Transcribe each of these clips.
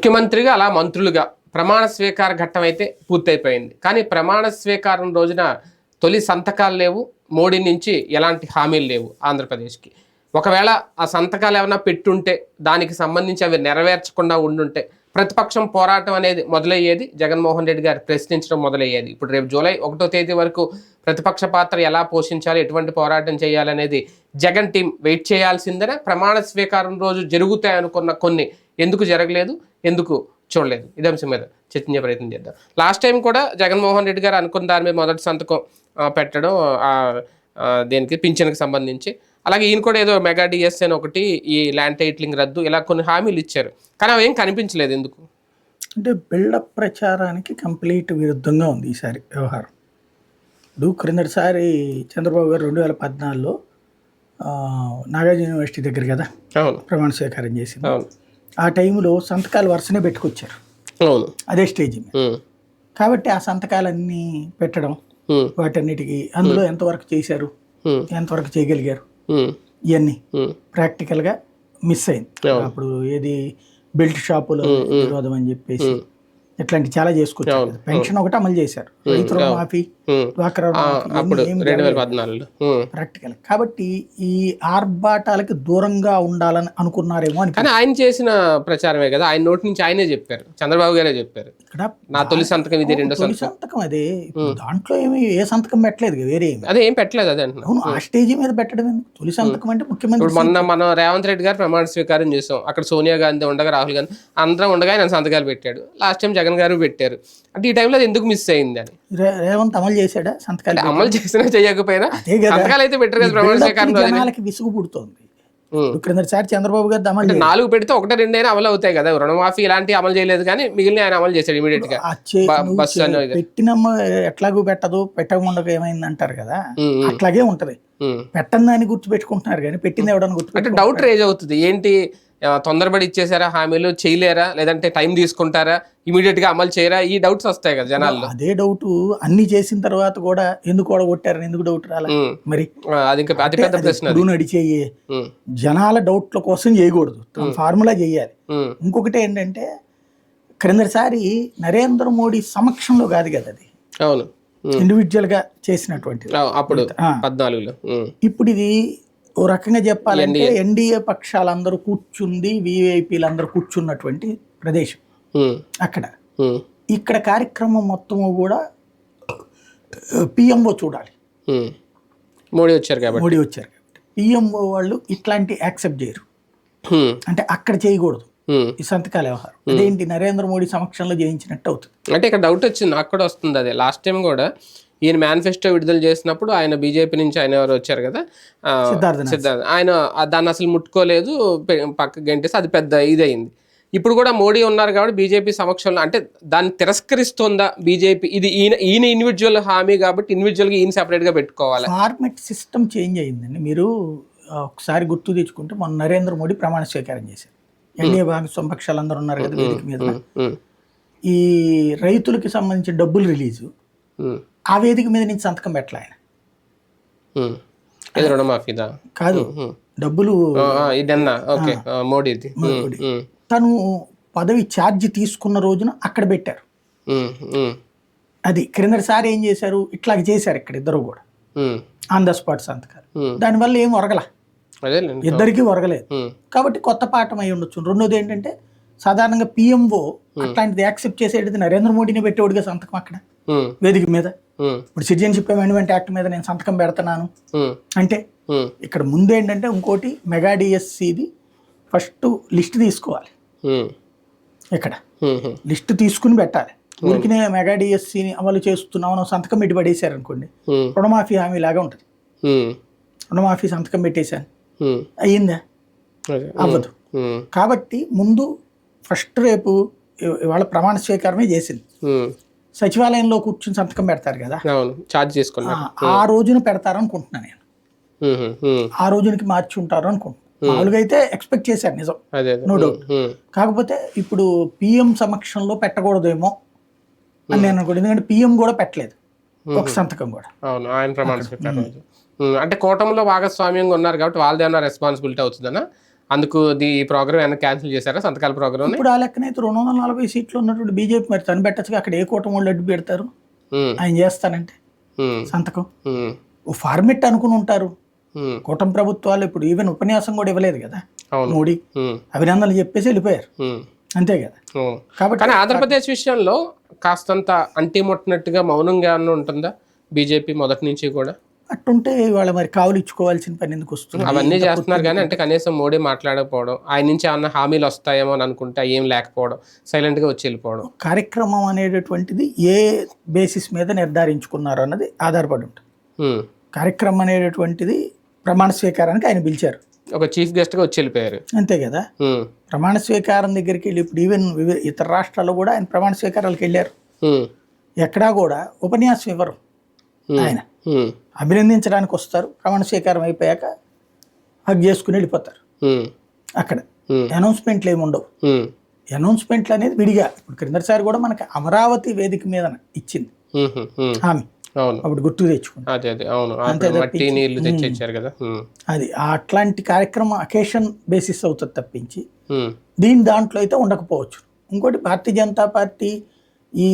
ముఖ్యమంత్రిగా అలా మంత్రులుగా ప్రమాణ స్వీకార ఘట్టం అయితే పూర్తయిపోయింది. కానీ ప్రమాణ స్వీకారం రోజున తొలి సంతకాలు లేవు. మోడీ నుంచి ఎలాంటి హామీలు లేవు ఆంధ్రప్రదేశ్కి. ఒకవేళ ఆ సంతకాలు ఏమైనా పెట్టుంటే దానికి సంబంధించి అవి నెరవేర్చకుండా ఉండుంటే ప్రతిపక్షం పోరాటం అనేది మొదలయ్యేది జగన్మోహన్ రెడ్డి గారు ప్రశ్నించడం మొదలయ్యేది. ఇప్పుడు రేపు జూలై ఒకటో తేదీ వరకు ప్రతిపక్ష పాత్ర ఎలా పోషించాలి ఎటువంటి పోరాటం చేయాలనేది జగన్ టీం వెయిట్ చేయాల్సిందనే ప్రమాణ స్వీకారం రోజు జరుగుతాయి అనుకున్న కొన్ని ఎందుకు జరగలేదు ఎందుకు చూడలేదు. ఇదే అంశం మీద చర్చించే ప్రయత్నం చేద్దాం. లాస్ట్ టైం కూడా జగన్మోహన్ రెడ్డి గారు అనుకున్న దాని మీద మొదటి సంతకం పెట్టడం దేనికి పింఛన్కి సంబంధించి. అలాగే ఈయన కూడా ఏదో మెగా డిఎస్ అని ఒకటి ఈ ల్యాండ్ టైటిలింగ్ రద్దు ఇలా కొన్ని హామీలు ఇచ్చారు. కానీ అవి ఏం కనిపించలేదు ఎందుకు? అంటే బిల్డప్ ప్రచారానికి కంప్లీట్ విరుద్ధంగా ఉంది ఈసారి వ్యవహారం. ఇప్పుడు క్రిందటిసారి చంద్రబాబు గారు రెండు వేల పద్నాలుగులో నాగార్జున యూనివర్సిటీ దగ్గర కదా అవును. ప్రమాణ స్వీకారం చేసింది. అవును. ఆ టైంలో సంతకాలు వరుసనే పెట్టుకొచ్చారు. అవును. అదే స్టేజ్ కాబట్టి ఆ సంతకాలన్నీ పెట్టడం వాటన్నిటికీ. అందులో ఎంతవరకు చేశారు? ఎంతవరకు చేయగలిగారు? ఇవన్నీ ప్రాక్టికల్గా మిస్ అయింది. అప్పుడు ఏది బెల్ట్ షాపులో విరోధం అని చెప్పేసి. ఇట్లాంటి చాలా అవును, పెన్షన్ ఒకటి అమలు చేశారు. రైతు రుణమాఫీ. ప్రాక్టికల్. కాబట్టి ఈ ఆర్భాటాలకి దూరంగా ఉండాలని అనుకున్నారేమో అని కానీ ఆయన చేసిన ప్రచారమే కదా. ఆయన నోటి నుంచి ఆయనే చెప్పారు. చంద్రబాబు గారే చెప్పారు. ఇక్కడ నా తొలి సంతకం ఇది రెండో తొలి సంతకం. అదే. దాంట్లో ఏమి ఏ సంతకం పెట్టలేదు వేరే అదే ఏం పెట్టలేదు అదే అవును ఆ స్టేజీ మీద పెట్టడం? తొలి సంతకం అంటే ముఖ్యమంత్రి మొన్న మనం రేవంత్ రెడ్డి గారు ప్రమాణ స్వీకారం చేసాం. అక్కడ సోనియా గాంధీ ఉండగా రాహుల్ గాంధీ అందరం ఉండగా ఆయన సంతకాలు పెట్టాడు. లాస్ట్ టైం జగన్ గారు పెట్టారు. అంటే ఈ టైంలో అది ఎందుకు మిస్ అయింది అని. రేవంత్ అమలు చేశాడా? సంతకాలు అమలు చేసినా చేయకపోయినా. సంతకాలు అయితే పెట్టారు కదా ప్రమాణ స్వీకారం విసుగు పుడుతోంది. చంద్రబాబు గారు అమలు అంటే నాలుగు పెడితే ఒకటే రెండైనా అమలు అవుతాయి కదా. రుణమాఫీ ఇలాంటి అమలు చేయలేదు కానీ మిగిలిన ఆయన అమలు చేశాడు ఇమీడియట్గా. పెట్టినమ్మ ఎట్లాగూ పెట్టదు పెట్టకుండా ఏమైంది అంటారు కదా. అట్లాగే ఉంటది. పెట్టని దాన్ని గుర్తుపెట్టుకుంటున్నారు కానీ పెట్టింది ఎవడని అంటే గుర్తుపెట్టు డౌట్ రేజ్ అవుతుంది. ఏంటి? తొందరపడి ఇచ్చేసారా? హామీలు చేయలేరా? లేదంటే టైం తీసుకుంటారా? ఇమీడియట్గా అమలు చేయరా? ఈ డౌట్స్ వస్తాయి కదా జనాల్లో. అదే డౌట్. అన్ని చేసిన తర్వాత కూడా ఎందుకు కూడా కొట్టారని ఎందుకు డౌట్ రాలే? ఉమ్. మరి అది ఇంకా పెద్ద ప్రశ్న నడిచే జనాల డౌట్ల కోసం చేయకూడదు. ఫార్ములా చేయాలి. ఇంకొకటి ఏంటంటే క్రిందసారి నరేంద్ర మోడీ సమక్షంలో కాదు కదా అది. అవును. ఇండివిజువల్గా చేసినటువంటిది. ఆ, అప్పుడు. పద్నాలుగులో. ఇప్పుడు ఇది ఓ రకంగా చెప్పాలంటే ఎన్డీఏ పక్షాలందరూ కూర్చుంది విఐపీలు అందరూ కూర్చున్నటువంటి ప్రదేశం. అక్కడ. ఇక్కడ కార్యక్రమం మొత్తము కూడా పిఎంఓ చూడాలి. మోడీ వచ్చారు కాబట్టి. మోడీ వచ్చారు కాబట్టి. పిఎంఓ వాళ్ళు ఇట్లాంటి యాక్సెప్ట్ చేయరు. అంటే అక్కడ చేయకూడదు. ఈ సంతకాల వ్యవహారం. అదేంటి నరేంద్ర మోడీ సమక్షంలో చేయించినట్టు అవుతుంది. అంటే ఇక్కడ డౌట్ వచ్చింది. నాకు కూడా వస్తుంది అదే. లాస్ట్ టైం కూడా ఈయన మేనిఫెస్టో విడుదల చేసినప్పుడు ఆయన బీజేపీ నుంచి ఆయన ఎవరు వచ్చారు కదా. సిద్ధార్థ్ ఆయన దాన్ని అసలు ముట్టుకోలేదు పె- పక్కకి గంటేసి అది పెద్ద ఇదయింది. ఇప్పుడు కూడా మోడీ ఉన్నారు కాబట్టి బీజేపీ సమక్షంలో అంటే దాన్ని తిరస్కరిస్తోందా బీజేపీ? ఇది ఈయన ఈయన ఇండివిజువల్ హామీ కాబట్టి ఇండివిజువల్గా ఈయన సెపరేట్గా పెట్టుకోవాలి? ఫార్మెట్ సిస్టమ్ చేంజ్ అయ్యిందండి మీరు ఒకసారి గుర్తు తెచ్చుకుంటే మొన్న నరేంద్ర మోడీ ప్రమాణ స్వీకారం చేశారు. ఎన్డీఏ భాగస్వామ్య పక్షాలు అందరూ ఉన్నారు కదా వేదిక మీద. ఈ రైతులకి సంబంధించిన డబ్బులు రిలీజు. ఆ వేదిక మీద నుంచి సంతకం పెట్టలే ఆయన. రుణమాఫీదా? కాదు. డబ్బులు ఓకే. మోడీది. తను పదవి ఛార్జ్ తీసుకున్న రోజున అక్కడ పెట్టారు. అది క్రిందటిసారి ఏం చేశారు? ఇట్లాగ చేశారు ఇక్కడ ఇద్దరు కూడా. ఆన్ ద స్పాట్ సంతకాలు. దానివల్ల ఏం ఒరగల? ఇద్దరికి ఒరగలేదు. కాబట్టి కొత్త పాఠం అయి ఉండొచ్చు. రెండోది ఏంటంటే సాధారణంగా పిఎంఓ అట్లాంటిది యాక్సెప్ట్ చేసేది నరేంద్ర మోడీని పెట్టేవాడిగా సంతకం అక్కడ వేదిక మీద. ఇప్పుడు సిటిజన్షిప్ అమెండ్మెంట్ యాక్ట్ మీద నేను సంతకం పెడుతున్నాను అంటే ఇక్కడ ముందు ఏంటంటే ఇంకోటి మెగా డిఎస్సిది ఫస్ట్ లిస్ట్ తీసుకోవాలి. ఇక్కడ లిస్ట్ తీసుకుని పెట్టాలి. ఊరికినే మెగా డిఎస్సిని అమలు చేస్తున్నామని సంతకం పెట్టి పడేశారు అనుకోండి రుణమాఫీ హామీ లాగా ఉంటుంది రుణమాఫీ సంతకం పెట్టేశాను. అయ్యిందా. అవ్వదు. కాబట్టి ముందు ఫస్ట్ రేపు ఇవాళ ప్రమాణ స్వీకారమే చేసింది. సచివాలయంలో కూర్చుని సంతకం పెడతారు కదా. ఛార్జ్ ఆ, చేసుకున్నా ఆ రోజున పెడతారు అనుకుంటున్నాను నేను. ఆ రోజునికి మార్చి ఉంటారు అనుకుంటున్నాను. మామూలుగా అయితే ఎక్స్పెక్ట్ చేశారు నిజం. doubt. ఉమ్, కాకపోతే ఇప్పుడు పిఎం సమక్షంలో పెట్టకూడదేమో అని నేను అనుకుంటున్నాను. ఎందుకంటే పిఎం కూడా పెట్టలేదు. ఒక సంతకం కూడా. అవును ఆయన ప్రమాణ అంటే కూటమిలో భాగస్వామ్యంగా ఉన్నారు కాబట్టి వాళ్ళది ఏమైనా రెస్పాన్సిబిలిటీ అవుతుందనా అందుకు ఈ ప్రోగ్రామ్ ఏమైనా క్యాన్సిల్ చేశారా? సంతకాల ప్రోగ్రామ్ ఇప్పుడు ఆ లెక్కనైతే రెండు వందల నలభై సీట్లు ఉన్నటువంటి బీజేపీ మరి తను పెట్టచ్చుగా అక్కడ ఏ కూటమి వాళ్ళు అడ్డు పెడతారు? ఆయన చేస్తానంటే. సంతకం. ఓ ఫార్మెట్ అనుకుని ఉంటారు. కూటమి ప్రభుత్వాలు ఇప్పుడు ఈవెన్ ఉపన్యాసం కూడా ఇవ్వలేదు కదా? మోడీ. అభినందనలు చెప్పేసి వెళ్ళిపోయారు. అంతే కదా. కాబట్టి కానీ ఆంధ్రప్రదేశ్ విషయంలో కాస్తంత అంటిముట్టినట్టుగా మౌనంగా అన్న ఉంటుందా బీజేపీ మొదటి నుంచి కూడా? అట్టుంటే ఇవాళ మరి కావులు ఇచ్చుకోవాల్సిన పని ఎందుకు వస్తుంది? అవన్నీ చేస్తున్నారు కానీ అంటే కనీసం మోడీ మాట్లాడకపోవడం ఆయన నుంచి ఏమన్నా హామీలు వస్తాయేమో అని అనుకుంటే ఏం లేకపోవడం సైలెంట్గా వచ్చి వెళ్ళిపోవడం. కార్యక్రమం అనేటటువంటిది ఏ బేసిస్ మీద నిర్ధారించుకున్నారు అన్నది ఆధారపడి ఉంటుంది. కార్యక్రమం అనేటటువంటిది ప్రమాణ స్వీకారానికి ఆయన పిలిచారు. ఒక చీఫ్ గెస్ట్గా వచ్చి వెళ్ళిపోయారు. అంతే కదా? ప్రమాణ స్వీకారం దగ్గరికి వెళ్ళి ఇప్పుడు ఈవెన్ ఇతర రాష్ట్రాల్లో కూడా ఆయన ప్రమాణ స్వీకారాలకు వెళ్ళారు. ఎక్కడా కూడా ఉపన్యాసం ఇవ్వరు ఆయన. అభినందించడానికి వస్తారు. ప్రమాణ స్వీకారం అయిపోయాక హగ్ చేసుకుని వెళ్ళిపోతారు. అక్కడ అనౌన్స్మెంట్లు ఏమి ఉండవు. అనౌన్స్మెంట్లు అనేది విడిగా ఇప్పుడు క్రిందటిసారి కూడా మనకి అమరావతి వేదిక మీద ఇచ్చింది. అవును. అప్పుడు గుర్తు తెచ్చుకుంది. అదే అట్లాంటి కార్యక్రమం అకేషన్ బేసిస్ అవుతుంది తప్పించి. దీని దాంట్లో అయితే ఉండకపోవచ్చు. ఇంకోటి భారతీయ జనతా పార్టీ ఈ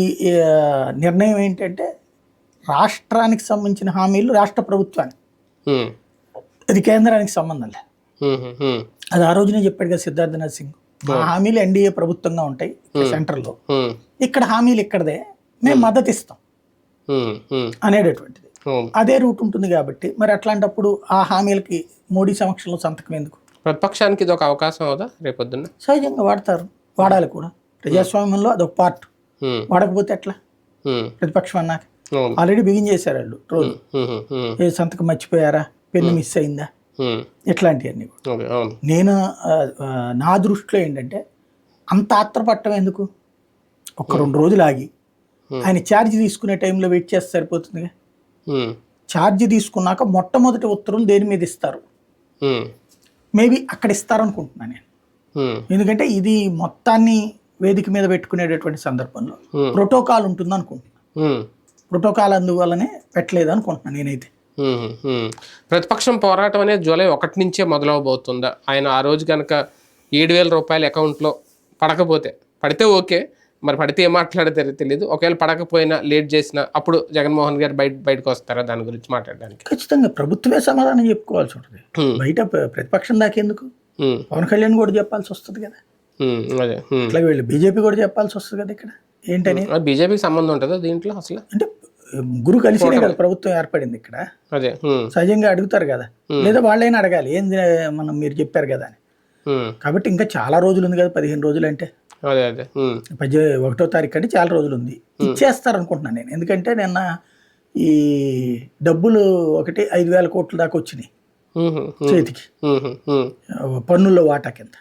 నిర్ణయం ఏంటంటే రాష్ట్రానికి సంబంధించిన హామీలు రాష్ట్ర ప్రభుత్వానికి. అది కేంద్రానికి సంబంధం లేదు అది ఆ రోజునే చెప్పాడు కదా సిద్ధార్థనాథ్ సింగ్. మా హామీలు ఎన్డీఏ ప్రభుత్వంగా ఉంటాయి సెంటర్లో ఇక్కడ హామీలు ఇక్కడదే. మేము మద్దతు ఇస్తాం అనేటటువంటిది. అదే రూట్ ఉంటుంది కాబట్టి మరి అట్లాంటప్పుడు ఆ హామీలకి మోడీ సమక్షంలో సంతకం ఎందుకు? ప్రతిపక్షానికి ఇది ఒక అవకాశం అవుదా రేపొద్దున్న? సహజంగా వాడతారు. వాడాలి కూడా. ప్రజాస్వామ్యంలో అదొక పార్ట్. వాడకపోతే ఎట్లా? ప్రతిపక్షం అన్నాక. ఆల్రెడీ బిగిన్ చేశారు వాళ్ళు రోజు. ఏ సంతకం మర్చిపోయారా? పెన్ను మిస్ అయిందా? ఇట్లాంటివన్నీ నేను నా దృష్టిలో ఏంటంటే అంత ఆత్రపట్టం ఎందుకు? ఒక రెండు రోజులు ఆగి. ఆయన ఛార్జ్ తీసుకునే టైంలో వెయిట్ చేస్తే సరిపోతుందిగా? ఛార్జ్ తీసుకున్నాక మొట్టమొదటి ఉత్తర్వులు దేని మీద ఇస్తారు? మేబీ అక్కడ ఇస్తారనుకుంటున్నాను నేను. ఎందుకంటే ఇది మొత్తాన్ని వేదిక మీద పెట్టుకునేటటువంటి సందర్భంలో. ప్రోటోకాల్ ఉంటుంది అనుకుంటున్నాను ప్రోటోకాల్ అందువల్లనే పెట్టలేదు అనుకుంటున్నాను నేనైతే. ప్రతిపక్షం పోరాటం అనేది జూలై ఒకటి నుంచే మొదలవబోతుందా? ఆయన ఆ రోజు కనుక ఏడు వేల రూపాయల అకౌంట్లో పడకపోతే పడితే ఓకే మరి పడితే ఏం మాట్లాడతారో తెలియదు ఒకవేళ పడకపోయినా లేట్ చేసినా అప్పుడు జగన్మోహన్ గారు బయట బయటకు వస్తారా దాని గురించి మాట్లాడడానికి? ఖచ్చితంగా ప్రభుత్వమే సమాధానం చెప్పుకోవాల్సి ఉంటుంది. బయట ప్ర- ప్రతిపక్షం దాకేందుకు పవన్ కళ్యాణ్ కూడా చెప్పాల్సి వస్తుంది కదా. అదే ఉమ్. అట్లాగే వీళ్ళు బీజేపీ కూడా చెప్పాల్సి వస్తుంది కదా ఇక్కడ. ఏంటని? బీజేపీకి సంబంధం ఉంటుందా దీంట్లో అసలు? అంటే ముగ్గురు కలిసినే కదా ప్రభుత్వం ఏర్పడింది ఇక్కడ. సహజంగా అడుగుతారు కదా. లేదా వాళ్ళైనా అడగాలి ఏంది మనం మీరు చెప్పారు కదా అని. కాబట్టి ఇంకా చాలా రోజులు ఉంది కదా పదిహేను రోజులు అంటే. అదే అదే ఉమ్, పద్దె ఒకటో తారీఖు అంటే చాలా రోజులు ఉంది. ఇచ్చేస్తారు అనుకుంటున్నాను నేను. ఎందుకంటే నిన్న ఈ డబ్బులు ఒకటి ఐదు వేల కోట్ల దాకా వచ్చినాయి చేతికి. పన్నుల్లో వాటా కింద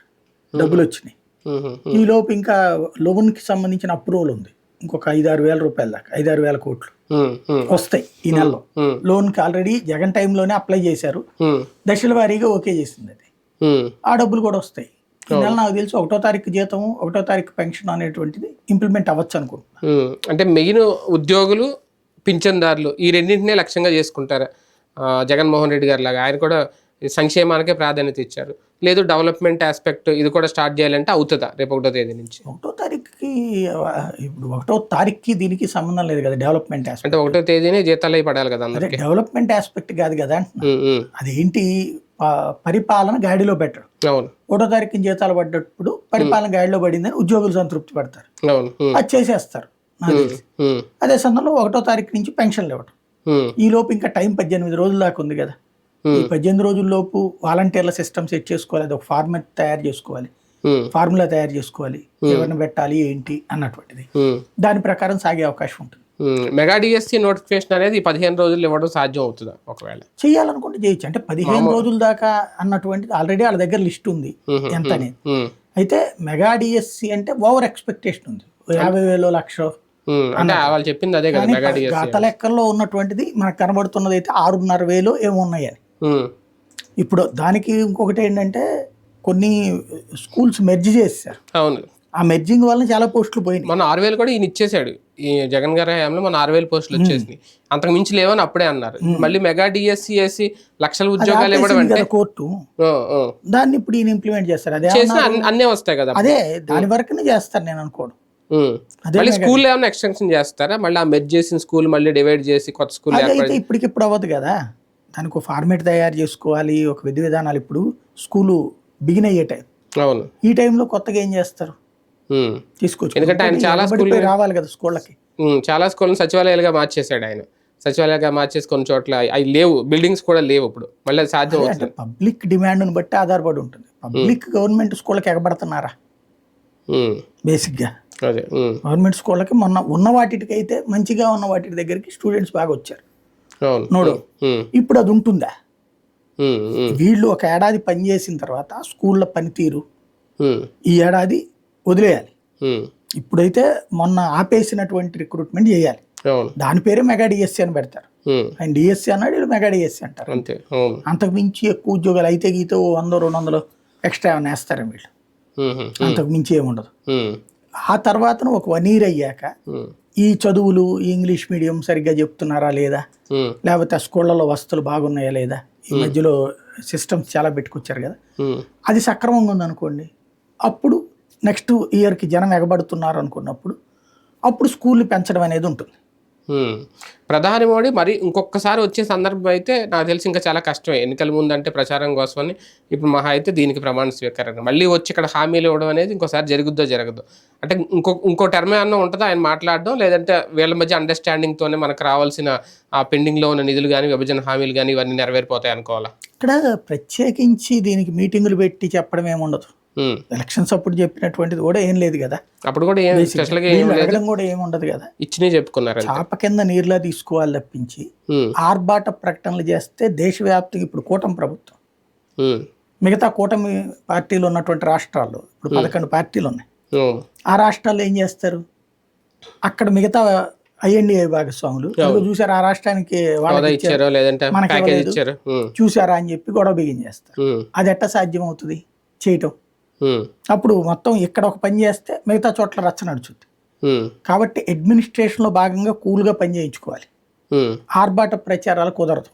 డబ్బులు వచ్చినాయి. ఉమ్, ఈ లోపు ఇంకా లోన్కి సంబంధించిన అప్రూవల్ ఉంది. ఇంకొక ఐదు ఆరు వేల రూపాయల దాకా ఐదు ఆరు వేల కోట్లు వస్తాయి ఈ నెలలో. ఉమ్, లోన్కి ఆల్రెడీ జగన్ టైంలోనే అప్లై చేశారు. దశల వారీగా ఓకే చేసింది అది. ఆ డబ్బులు కూడా వస్తాయి. ఈ నెల నాకు తెలిసి ఒకటో తారీఖు జీతం ఒకటో తారీఖు పెన్షన్ అనేటువంటిది ఇంప్లిమెంట్ అవ్వచ్చు అనుకుంటున్నాను ఉమ్. అంటే మెయిన్ ఉద్యోగులు పింఛన్దారులు ఈ రెండింటినే లక్ష్యంగా చేసుకుంటారు. జగన్మోహన్ రెడ్డి గారి లాగా ఆయన కూడా సంక్షేమానికే ప్రాధాన్యత ఇచ్చారు. లేదు డెవలప్మెంట్ ఆస్పెక్ట్ ఇది కూడా స్టార్ట్ చేయాలంటే అవుతుందా రేపు ఒకటో తేదీ నుంచి? ఒకటో తారీఖుకి ఇప్పుడు ఒకటో తారీఖుకి దీనికి సంబంధం లేదు కదా డెవలప్మెంట్ ఆస్పెక్ట్. అంటే ఒకటో తేదీనే జీతాలు పడాలి కదా అదే అందరికి డెవలప్మెంట్ ఆస్పెక్ట్ కాదు కదా. అదేంటి? పరిపాలన గాడిలో పెట్టడం. అవును. ఒకటో తారీఖున జీతాలు పడ్డప్పుడు పరిపాలన గాడిలో పడిందని ఉద్యోగులు సంతృప్తి పడతారు. అది చేసేస్తారు అదే సందర్భంలో ఒకటో తారీఖు నుంచి పెన్షన్లు ఇవ్వటం. ఉమ్, ఈ లోపు ఇంకా టైం పద్దెనిమిది రోజుల దాకా ఉంది కదా. ఈ పద్దెనిమిది రోజుల లోపు వాలంటీర్ల సిస్టమ్ సెట్ చేసుకోవాలి. అది ఒక ఫార్మెట్ తయారు చేసుకోవాలి. ఫార్ములా తయారు చేసుకోవాలి. ఎవరిని పెట్టాలి ఏంటి అన్నటువంటిది. దాని ప్రకారం సాగే అవకాశం ఉంటుంది. మెగా డిఎస్సి నోటిఫికేషన్ అనేది పదిహేను రోజులు ఇవ్వడం సాధ్యం అవుతుందా ఒకవేళ? చేయాలనుకుంటే చేయొచ్చు. అంటే పదిహేను రోజుల దాకా అన్నటువంటిది ఆల్రెడీ వాళ్ళ దగ్గర లిస్ట్ ఉంది ఎంత అనేది. అయితే మెగా డిఎస్సి అంటే ఓవర్ ఎక్స్పెక్టేషన్ ఉంది. యాభై వేలు లక్ష వాళ్ళు చెప్పింది అదే కదా గత లెక్కల్లో ఉన్నటువంటిది మనకు కనబడుతున్నది అయితే ఆరున్నర వేలు ఏమో ఉన్నాయని ఉమ్, ఇప్పుడు దానికి ఇంకొకటి ఏంటంటే కొన్ని స్కూల్స్ మెర్జ్ చేశారు అవును. ఆ మెర్జింగ్ వల్ల చాలా పోస్టులు పోయినాయి. మొన్న ఆరు వేలు కూడా ఈయన ఇచ్చేసాడు ఈ జగన్ గారి హయాంలో మన ఆరు వేల పోస్టులు వచ్చేసినాయి. అంతకు మించి లేవని అప్పుడే అన్నారు. మళ్ళీ మెగా డిఎస్సి వేసి లక్షల ఉద్యోగాలు ఇవ్వడం అంటే కోర్టు. దాన్ని ఇప్పుడు ఈయన ఇంప్లిమెంట్ చేస్తారు. అదే అన్ని- వస్తాయి కదా. అదే దాని వరకునే చేస్తారు నేను అనుకోడు మళ్ళీ స్కూల్ ఏమైనా ఎక్స్టెన్షన్ చేస్తారా? మళ్ళీ ఆ మెర్జ్ చేసిన స్కూల్ మళ్ళీ డివైడ్ చేసి కొత్త స్కూల్ ఇప్పటికిప్పుడు అవ్వదు కదా. దానికి ఒక ఫార్మేట్ తయారు చేసుకోవాలి ఒక విధి విధానాలు ఇప్పుడు స్కూలు బిగిన్ అయ్యే టైం అవును. ఈ టైంలో కొత్తగా ఏం చేస్తారు? ఉమ్. తీసుకొచ్చు ఎందుకంటే ఆయన చాలా ఎగబడిపోయి రావాలి కదా స్కూళ్ళకి చాలా స్కూల్ని సచివాలయాలుగా మార్చేశాడు ఆయన. సచివాలయాలుగా మార్చేసి కొన్ని చోట్ల అవి లేవు. బిల్డింగ్స్ కూడా లేవు ఇప్పుడు. మళ్ళీ సాధ్యం అవుతుంది. పబ్లిక్ డిమాండ్ని బట్టి ఆధారపడి ఉంటుంది. పబ్లిక్ గవర్నమెంట్ స్కూళ్ళకి ఎగబడుతున్నారా. బేసిక్గా అదే. గవర్నమెంట్ స్కూళ్ళకి మొన్న ఉన్న వాటికి అయితే మంచిగా ఉన్న వాటి దగ్గరికి స్టూడెంట్స్ బాగా వచ్చారు. నోడు. ఇప్పుడు అది ఉంటుందా. వీళ్ళు ఒక ఏడాది పనిచేసిన తర్వాత స్కూళ్ళ పనితీరు. ఈ ఏడాది వదిలేయాలి. ఇప్పుడైతే మొన్న ఆపేసినటువంటి రిక్రూట్మెంట్ చేయాలి దాని పేరే మెగా డిఎస్సి అని పెడతారు. ఆయన డిఎస్సి అన్నాడు వీళ్ళు మెగా డిఎస్సి అంటారు అంతే అవును అంతకు మించి ఎక్కువ ఉద్యోగాలు అయితే గీత వంద రెండు వందలు ఎక్స్ట్రా ఏమైనా వేస్తారు వీళ్ళు. అంతకు మించి ఏముండదు. ఆ తర్వాత ఒక వన్ ఇయర్ అయ్యాక. ఈ చదువులు ఈ ఇంగ్లీష్ మీడియం సరిగ్గా చెప్తున్నారా లేదా. లేకపోతే ఆ స్కూళ్ళలో వసతులు బాగున్నాయా లేదా ఈ మధ్యలో సిస్టమ్స్ చాలా పెట్టుకొచ్చారు కదా. అది సక్రమంగా ఉందనుకోండి అప్పుడు నెక్స్ట్ ఇయర్కి జనం ఎగబడుతున్నారు అనుకున్నప్పుడు అప్పుడు స్కూళ్ళు పెంచడం అనేది ఉంటుంది. ప్రధాని మోడీ మరి ఇంకొకసారి వచ్చే సందర్భం అయితే నాకు తెలిసి ఇంకా చాలా కష్టమే. ఎన్నికల ముందు అంటే ప్రచారం కోసమని ఇప్పుడు మహా అయితే దీనికి ప్రమాణ స్వీకారం. మళ్ళీ వచ్చి ఇక్కడ హామీలు ఇవ్వడం అనేది ఇంకోసారి జరుగుద్దో జరగదు. అంటే ఇంకో ఇంకో టర్మ్ ఏమన్నా ఉంటుందో? ఆయన మాట్లాడడం లేదంటే వీళ్ళ మధ్య అండర్స్టాండింగ్తోనే మనకు రావాల్సిన ఆ పెండింగ్లో ఉన్న నిధులు కానీ విభజన హామీలు కానీ ఇవన్నీ నెరవేరిపోతాయి అనుకోవాలా? ఇక్కడ ప్రత్యేకించి దీనికి మీటింగులు పెట్టి చెప్పడం ఏముండదు. ఎలక్షన్స్ అప్పుడు చెప్పినటువంటిది కూడా ఏం లేదు కదా. అప్పుడు కూడా ఏం అడగడం కూడా ఏం ఉండదు కదా. ఇచ్చినే చెప్పుకున్నారు. చాప కింద నీరులా తీసుకోవాలి తప్పించి ఉమ్. ఆర్భాట ప్రకటనలు చేస్తే దేశవ్యాప్తంగా ఇప్పుడు కూటమి ప్రభుత్వం. మిగతా కూటమి పార్టీలు ఉన్నటువంటి రాష్ట్రాల్లో ఇప్పుడు పదకొండు పార్టీలు ఉన్నాయి. ఆ రాష్ట్రాల్లో ఏం చేస్తారు? అక్కడ మిగతా ఐఎన్డిఐ భాగస్వాములు చూసారా ఆ రాష్ట్రానికి మనకి. చూసారా అని చెప్పి గొడవ బిగించేస్తారు. అది ఎట్ట సాధ్యం అవుతుంది చేయటం. అప్పుడు మొత్తం ఇక్కడ ఒక పని చేస్తే మిగతా చోట్ల రచ్చ నడుచుద్ది. కాబట్టి అడ్మినిస్ట్రేషన్లో భాగంగా కూల్గా పని చేయించుకోవాలి. ఆర్భాట ప్రచారాలు కుదరదు.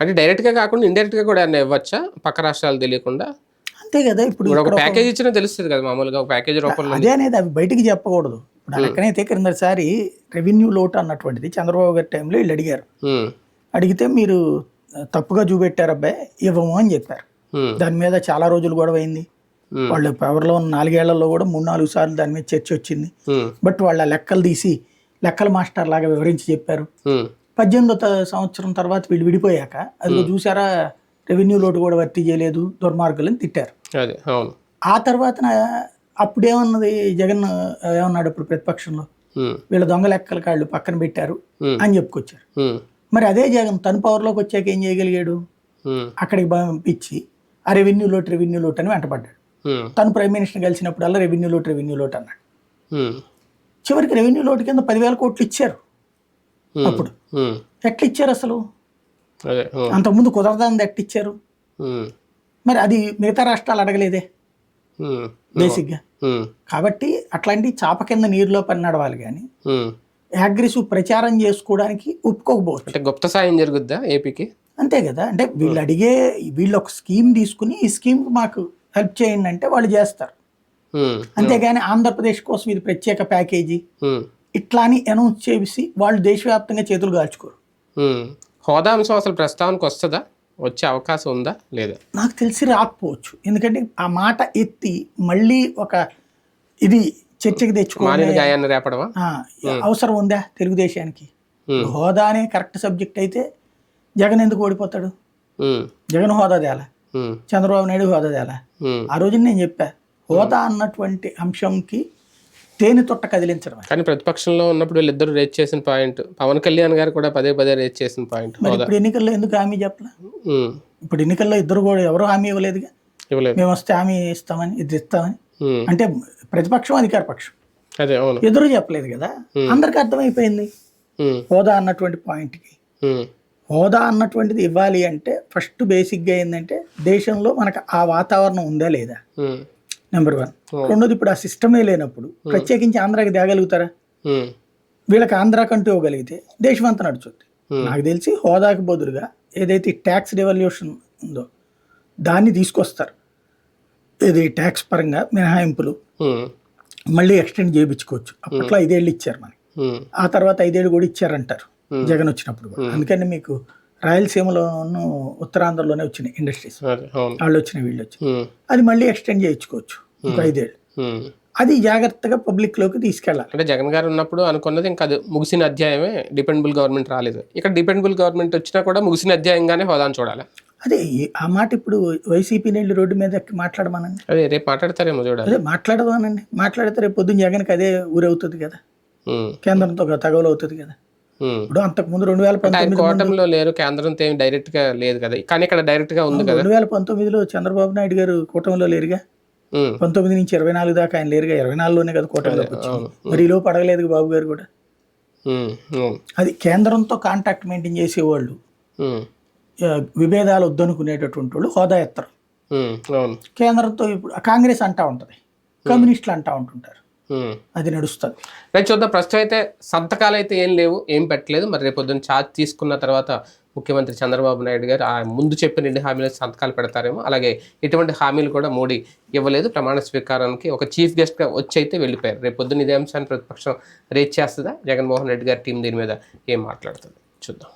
అంటే డైరెక్ట్గా కాకుండా ఇండైరెక్ట్గా కూడా ఏమన్నా ఇవ్వచ్చా పక్క రాష్ట్రాలు తెలియకుండా అంతే కదా ఇప్పుడు ఒక ప్యాకేజ్ ఇచ్చినా తెలుస్తుంది కదా మామూలుగా ఒక ప్యాకేజ్ రూపంలో అదే అనేది అవి బయటికి చెప్పకూడదు ఇప్పుడు అలాగనైతే క్రిందసారి రెవెన్యూ లోటు అన్నటువంటిది చంద్రబాబు గారి టైంలో వీళ్ళు అడిగారు. అడిగితే మీరు తప్పుగా చూపెట్టారు అబ్బాయి ఇవ్వము అని చెప్పారు. దాని మీద చాలా రోజులు గొడవ అయింది. వాళ్ళు పవర్లో ఉన్న నాలుగేళ్ళలో కూడా మూడు నాలుగు సార్లు దాని మీద చర్చ వచ్చింది. బట్ వాళ్ళ లెక్కలు తీసి లెక్కల మాస్టర్ లాగా వివరించి చెప్పారు. పద్దెనిమిదో సంవత్సరం తర్వాత వీళ్ళు విడిపోయాక అది చూసారా రెవెన్యూ లోటు కూడా వర్తి చేయలేదు దుర్మార్గులని తిట్టారు ఆ తర్వాత అప్పుడేమన్నది జగన్ ఏమన్నాడు ఇప్పుడు ప్రతిపక్షంలో. వీళ్ళ దొంగ లెక్కల కాళ్ళు పక్కన పెట్టారు. అని చెప్పుకొచ్చారు. మరి అదే జగన్ తను పవర్లోకి వచ్చాక ఏం చేయగలిగాడు. అక్కడికి పంపించి ఆ రెవెన్యూ లోటు రెవెన్యూ లోటు అని వెంటపడ్డాడు ఉమ్. తను ప్రైమ్ మినిస్టర్ కలిసినప్పుడల్లా రెవెన్యూ లోటు రెవెన్యూ లోటు అన్నాడు. చివరికి రెవెన్యూ లోటు కింద పదివేల కోట్లు ఇచ్చారు. అప్పుడు. ఎట్లా ఇచ్చారు అసలు. అంతకుముందు కుదరదాన్ని ఎట్లా ఇచ్చారు. మరి అది మిగతా రాష్ట్రాలు అడగలేదే. బేసిక్గా. కాబట్టి అట్లాంటి చాప కింద నీరులో పని నడవాలి కానీ ఉమ్. యాగ్రెసివ్ ప్రచారం చేసుకోవడానికి ఒప్పుకోకపోవచ్చు అంటే గుప్త సాయం జరుగుద్దా ఏపీకి అంతే కదా? అంటే వీళ్ళు అడిగే వీళ్ళు ఒక స్కీమ్ తీసుకుని ఈ స్కీమ్ మాకు హెల్ప్ చేయండి అంటే వాళ్ళు చేస్తారు. అంతేగాని ఆంధ్రప్రదేశ్ కోసం ఇది ప్రత్యేక ప్యాకేజీ. ఇట్లా అని అనౌన్స్ చేసి వాళ్ళు దేశవ్యాప్తంగా చేతులు కాల్చుకోరు. హోదా అంశం అసలు ప్రస్తావనకు వస్తుందా? వచ్చే అవకాశం ఉందా? లేదా? నాకు తెలిసి రాకపోవచ్చు. ఎందుకంటే ఆ మాట ఎత్తి మళ్ళీ ఒక ఇది చర్చకి తెచ్చుకోవాలి అవసరం ఉందా తెలుగుదేశానికి. హోదా అనే కరెక్ట్ సబ్జెక్ట్ అయితే జగన్ ఎందుకు ఓడిపోతాడు. జగన్ హోదా తేలా. చంద్రబాబు నాయుడు హోదా తేలా. ఆ రోజున నేను చెప్పా హోదా అన్నటువంటి అంశంకి తేనె తొట్ట కదిలించడం కానీ ప్రతిపక్షంలో ఉన్నప్పుడు వీళ్ళిద్దరు రేట్ చేసిన పాయింట్ పవన్ కళ్యాణ్ గారు కూడా పదే పదే రేట్ చేసిన పాయింట్ ఇప్పుడు ఎన్నికల్లో ఎందుకు హామీ చెప్పలే. ఇప్పుడు ఎన్నికల్లో ఇద్దరు కూడా ఎవరు హామీ ఇవ్వలేదుగా? ఇవ్వలేదు. మేము వస్తే హామీ ఇస్తామని ఇది ఇస్తామని. అంటే ప్రతిపక్షం అధికార పక్షం. అదే అవును. ఎదురు చెప్పలేదు కదా? అందరికి అర్థమైపోయింది. హోదా అన్నటువంటి పాయింట్కి. హోదా అన్నటువంటిది ఇవ్వాలి అంటే ఫస్ట్ బేసిక్గా ఏంటంటే దేశంలో మనకు ఆ వాతావరణం ఉందా లేదా. నెంబర్ వన్ రెండోది ఇప్పుడు ఆ సిస్టమే లేనప్పుడు ప్రత్యేకించి ఆంధ్రాకి తేగలుగుతారా వీళ్ళకి ఆంధ్రాకంటూ ఇవ్వగలిగితే దేశం అంతా నడుచుద్ది. నాకు తెలిసి హోదాకి బదులుగా ఏదైతే ట్యాక్స్ రెవల్యూషన్ ఉందో దాన్ని తీసుకొస్తారు. ఇది ట్యాక్స్ పరంగా మినహాయింపులు మళ్ళీ ఎక్స్టెండ్ చేయించుకోవచ్చు. అప్పట్లో ఐదేళ్ళు ఇచ్చారు మనకి. ఆ తర్వాత ఐదేళ్ళు కూడా ఇచ్చారంటారు. జగన్ వచ్చినప్పుడు అందుకని మీకు రాయలసీమలోను ఉత్తరాంధ్రలోనే వచ్చినాయి ఇండస్ట్రీస్. వాళ్ళు వచ్చినాయి వీళ్ళు వచ్చి ఉమ్, అది మళ్ళీ ఎక్స్టెండ్ చేయించుకోవచ్చు. ఇంకో ఐదేళ్ళు. అది జాగ్రత్తగా పబ్లిక్లోకి తీసుకెళ్ళాలి. అంటే జగన్ గారు ఉన్నప్పుడు అనుకున్నది ఇంకా అది ముగిసిన అధ్యాయమే డిపెండబుల్ గవర్నమెంట్ రాలేదు. ఇక్కడ డిపెండబుల్ గవర్నమెంట్ వచ్చినా కూడా ముగిసిన అధ్యాయంగానే హోదాను చూడాలి. అదే ఆ మాట ఇప్పుడు వైసీపీ నీళ్ళు రోడ్డు మీద మాట్లాడమనండి. అదే రేపు మాట్లాడతారేమో చూడాలి. అదే మాట్లాడదామనండి. మాట్లాడితే రేపు పొద్దున్న జగన్కి అదే ఊరవుతుంది కదా. కేంద్రంతో తగవలు అవుతుంది కదా. ఇప్పుడు అంతకుముందు రెండు వేల పంతొమ్మిది కోటంలో లేరు కేంద్రంతో ఏం డైరెక్ట్గా లేదు కదా. కానీ ఇక్కడ డైరెక్ట్గా ఉంది కదా. రెండు వేల పంతొమ్మిదిలో చంద్రబాబు నాయుడు గారు కూటమిలో లేరుగా? పంతొమ్మిది నుంచి ఇరవై నాలుగు దాకా ఆయన లేరుగా? ఇరవై నాలుగులోనే కదా కూటమిలోకి వచ్చింది. అవును. మరి ఈలో పడగలేదు బాబు గారు కూడా? అది కేంద్రంతో కాంటాక్ట్ మెయింటైన్ చేసేవాళ్ళు. విభేదాలు వద్దనుకునేటటువంటి వాళ్ళు హోదా ఎత్తరు. కేంద్రంతో ఇప్పుడు కాంగ్రెస్ అంటా ఉంటుంది. కమ్యూనిస్టులు అంటా ఉంటుంటారు. అది నడుస్తుంది. రైట్ చూద్దాం. ప్రస్తుతం అయితే సంతకాలు అయితే ఏం లేవు ఏం పెట్టలేదు. మరి రేపు పొద్దున్న ఛార్జ్ తీసుకున్న తర్వాత ముఖ్యమంత్రి చంద్రబాబు నాయుడు గారు ఆ ముందు చెప్పిన రెండు హామీలు సంతకాలు పెడతారేమో. అలాగే ఎటువంటి హామీలు కూడా మోడీ ఇవ్వలేదు. ప్రమాణ స్వీకారానికి ఒక చీఫ్ గెస్ట్గా వచ్చి అయితే వెళ్ళిపోయారు. రేపు పొద్దున్న ఇదే అంశాన్ని ప్రతిపక్షం రేట్ చేస్తుందా? జగన్మోహన్ రెడ్డి గారి టీం దీని మీద ఏం మాట్లాడుతుంది? చూద్దాం.